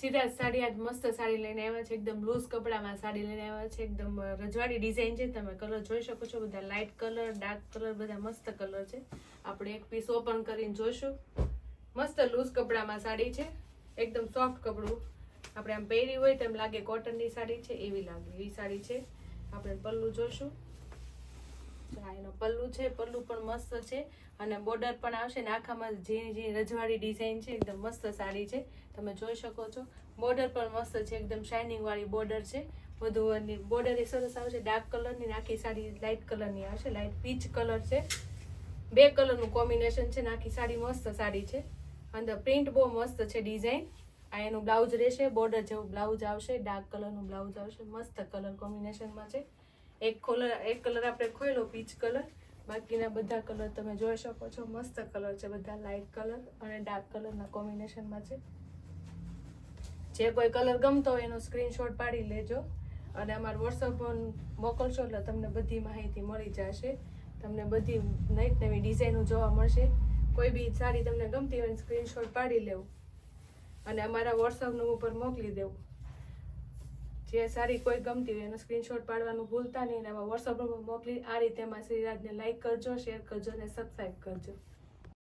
સિરાજ સાડી આજ મસ્ત સાડી લઈને આવ્યા છે, એકદમ લૂઝ કપડામાં સાડી લઈને આવ્યા છે, એકદમ રજવાડી ડિઝાઇન છે, તમે કલર જોઈ શકો છો, બધા લાઇટ કલર ડાર્ક કલર બધા મસ્ત કલર છે. આપણે એક પીસ ઓપન કરીને જોઈશું. મસ્ત લૂઝ કપડામાં સાડી છે, એકદમ સોફ્ટ કપડું. આપણે આમ પહેરી હોય તેમ લાગે કોટનની સાડી છે, એવી લાગે, એવી સાડી છે. આપણે પલ્લું જોઈશું. આ એનો પલ્લુ છે, પલ્લુ પણ મસ્ત છે અને બોર્ડર પણ આવશે ને આખામાં ઝીણી ઝીણી રજવાડી ડિઝાઇન છે, એકદમ મસ્ત સાડી છે, તમે જોઈ શકો છો. બોર્ડર પણ મસ્ત છે, એકદમ શાઇનિંગવાળી બોર્ડર છે. વધુ બોર્ડર એ સરસ આવશે ડાર્ક કલરની આખી સાડી લાઇટ કલરની આવશે લાઇટ પીચ કલર છે. બે કલરનું કોમ્બિનેશન છે આખી સાડી મસ્ત સાડી છે. અંદર પ્રિન્ટ બહુ મસ્ત છે ડિઝાઇન આ એનું બ્લાઉઝ રહેશે બોર્ડર જેવું બ્લાઉઝ આવશે ડાર્ક કલરનું બ્લાઉઝ આવશે, મસ્ત કલર કોમ્બિનેશનમાં છે. એક કલર એક કલર આપણે ખોયલો પીચ કલર બાકીના બધા કલર તમે જોઈ શકો છો. મસ્ત કલર છે બધા લાઇટ કલર અને ડાર્ક કલરના કોમ્બિનેશનમાં છે. જે કોઈ કલર ગમતો હોય એનો સ્ક્રીનશોટ પાડી લેજો. અને અમારા વોટ્સઅપ મોકલશો એટલે તમને બધી માહિતી મળી જશે. તમને બધી નવી નવી ડિઝાઇનો જોવા મળશે. કોઈ બી સાડી તમને ગમતી હોય સ્ક્રીનશોટ પાડી લેવું. અને અમારા વોટ્સઅપ ઉપર મોકલી દેવું. જે સારી કોઈ ગમતી હોય એનો સ્ક્રીનશોટ પાડવાનું ભૂલતા નહીં એમાં વોટ્સઅપમાં વોટ્સઅપ મોકલી, આ રીતે એમાં શ્રીરાજને લાઇક કરજો શેર કરજો અને સબસ્ક્રાઈબ કરજો.